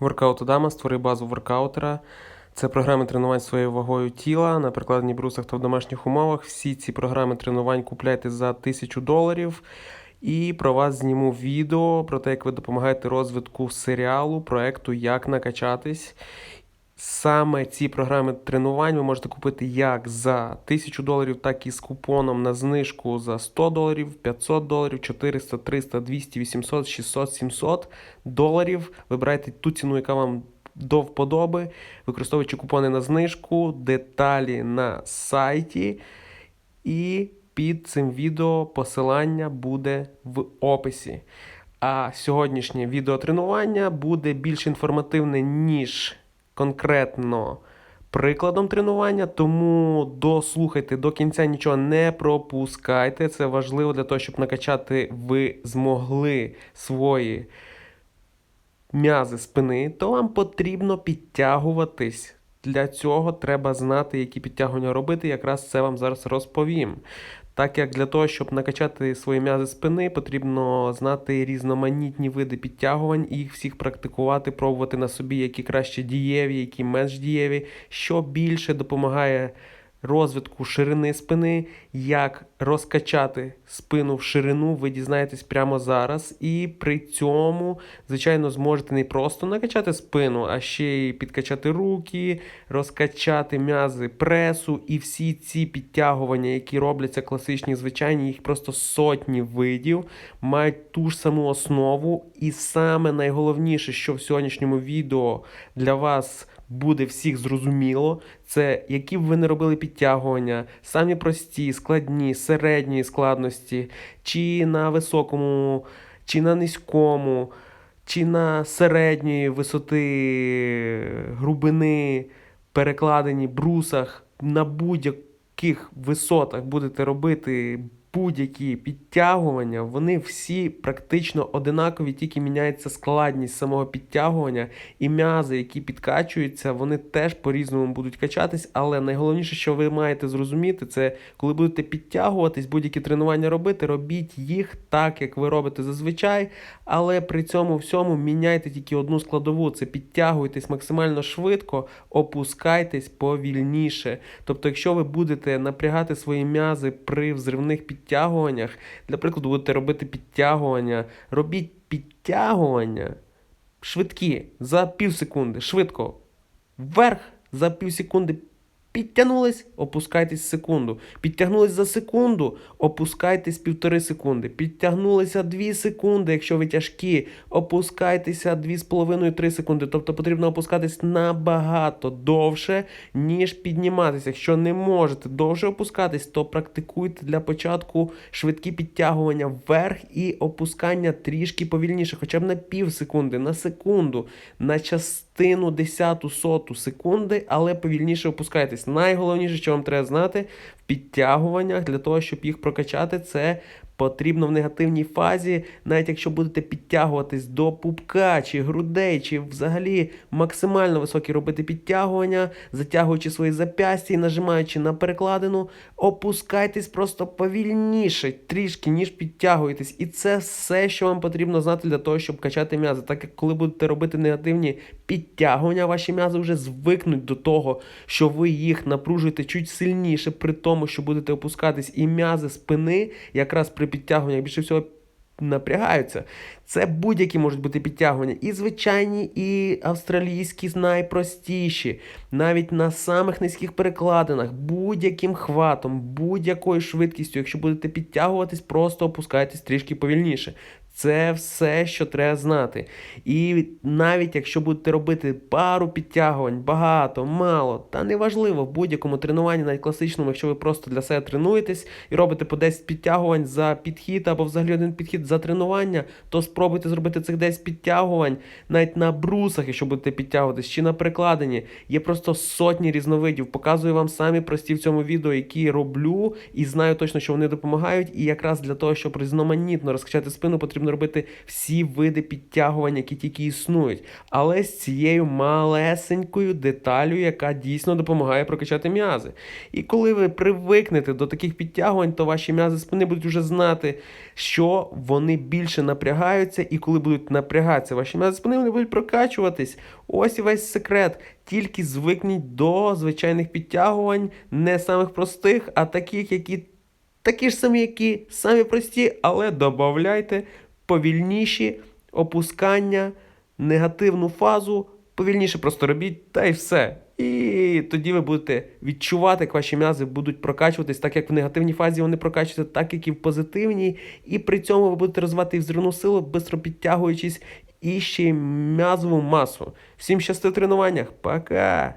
Воркаут Адама створи базу воркаутера. Це програми тренувань своєю вагою тіла на прикладенні брусах та в домашніх умовах. Всі ці програми тренувань купляйте за 1000 доларів. І про вас зніму відео про те, як ви допомагаєте розвитку серіалу, проекту Як накачатись. Саме ці програми тренувань ви можете купити як за 1000 доларів, так і з купоном на знижку за 100 доларів, 500 доларів, 400, 300, 200, 800, 600, 700 доларів. Вибирайте ту ціну, яка вам до вподоби, використовуючи купони на знижку, деталі на сайті. І під цим відео посилання буде в описі. А сьогоднішнє відеотренування буде більш інформативне, ніж конкретно прикладом тренування, тому дослухайте до кінця нічого не пропускайте. Це важливо для того, щоб накачати ви змогли свої м'язи спини, то вам потрібно підтягуватись. Для цього треба знати, які підтягування робити. Якраз це вам зараз розповім. Так як для того, щоб накачати свої м'язи спини, потрібно знати різноманітні види підтягувань і їх всіх практикувати, пробувати на собі, які краще дієві, які менш дієві, що більше допомагає розвитку ширини спини, як розкачати спину в ширину, ви дізнаєтесь прямо зараз. І при цьому, звичайно, зможете не просто накачати спину, а ще й підкачати руки, розкачати м'язи пресу і всі ці підтягування, які робляться класичні, звичайні, їх просто сотні видів, мають ту ж саму основу. І саме найголовніше, що в сьогоднішньому відео для вас буде всіх зрозуміло, це які б ви не робили підтягування, самі прості, складні, середньої складності, чи на високому, чи на низькому, чи на середньої висоти грубини, перекладені брусах, на будь-яких висотах будете робити будь-які підтягування, вони всі практично одинакові, тільки міняється складність самого підтягування, і м'язи, які підкачуються, вони теж по-різному будуть качатись. Але найголовніше, що ви маєте зрозуміти, це коли будете підтягуватись, будь-які тренування робити, робіть їх так, як ви робите зазвичай. Але при цьому всьому міняйте тільки одну складову: це підтягуйтесь максимально швидко, опускайтесь повільніше. Тобто, якщо ви будете напрягати свої м'язи при взривних підтягуваннях, для прикладу, будете робити підтягування, робіть підтягування швидкі за пів секунди, швидко, вверх за пів секунди. Підтягнулись, опускайтесь секунду. Підтягнулись за секунду, опускайтесь півтори секунди. Підтягнулися 2 секунди, якщо ви тяжкі, опускайтеся 2,5-3 секунди. Тобто потрібно опускатись набагато довше, ніж підніматися. Якщо не можете довше опускатись, то практикуйте для початку швидкі підтягування вверх і опускання трішки повільніше, хоча б на пів секунди, на секунду, на частину десяту соту секунди, але повільніше опускайтесь. Найголовніше, що вам треба знати в підтягуваннях для того, щоб їх прокачати, це потрібно в негативній фазі, навіть якщо будете підтягуватись до пупка чи грудей, чи взагалі максимально високі робити підтягування, затягуючи свої зап'ястя і нажимаючи на перекладину, опускайтесь просто повільніше, трішки, ніж підтягуєтесь. І це все, що вам потрібно знати для того, щоб качати м'язи. Так як коли будете робити негативні підтягування, ваші м'язи вже звикнуть до того, що ви їх напружуєте чуть сильніше, при тому, що будете опускатись, і м'язи спини, якраз при підтягуваннях більше всього напрягаються. Це будь-які можуть бути підтягування. І звичайні, і австралійські найпростіші. Навіть на самих низьких перекладинах, будь-яким хватом, будь-якою швидкістю, якщо будете підтягуватись, просто опускайтесь трішки повільніше. Це все, що треба знати. І навіть якщо будете робити пару підтягувань, багато, мало, та неважливо, в будь-якому тренуванні, навіть класичному, якщо ви просто для себе тренуєтесь і робите по 10 підтягувань за підхід або взагалі один підхід за тренування, то спробуйте зробити цих 10 підтягувань навіть на брусах, якщо будете підтягуватись, чи на прикладенні. Є просто сотні різновидів. Показую вам самі прості в цьому відео, які роблю, і знаю точно, що вони допомагають. І якраз для того, щоб різноманітно розкачати спину, потрібно потрібно робити всі види підтягувань, які тільки існують, але з цією малесенькою деталю, яка дійсно допомагає прокачати м'язи. І коли ви привикнете до таких підтягувань, то ваші м'язи спини будуть вже знати, що вони більше напрягаються, і коли будуть напрягатися ваші м'язи спини, вони будуть прокачуватись. Ось і весь секрет. Тільки звикніть до звичайних підтягувань, не самих простих, а таких, які такі ж самі, які самі прості, але додавайте повільніші опускання, негативну фазу, повільніше просто робіть, та й все. І тоді ви будете відчувати, як ваші м'язи будуть прокачуватись, так як в негативній фазі вони прокачуються, так як і в позитивній. І при цьому ви будете розвивати і взривну силу, швидко підтягуючись, і ще й м'язову масу. Всім щасти в тренуваннях. Пока!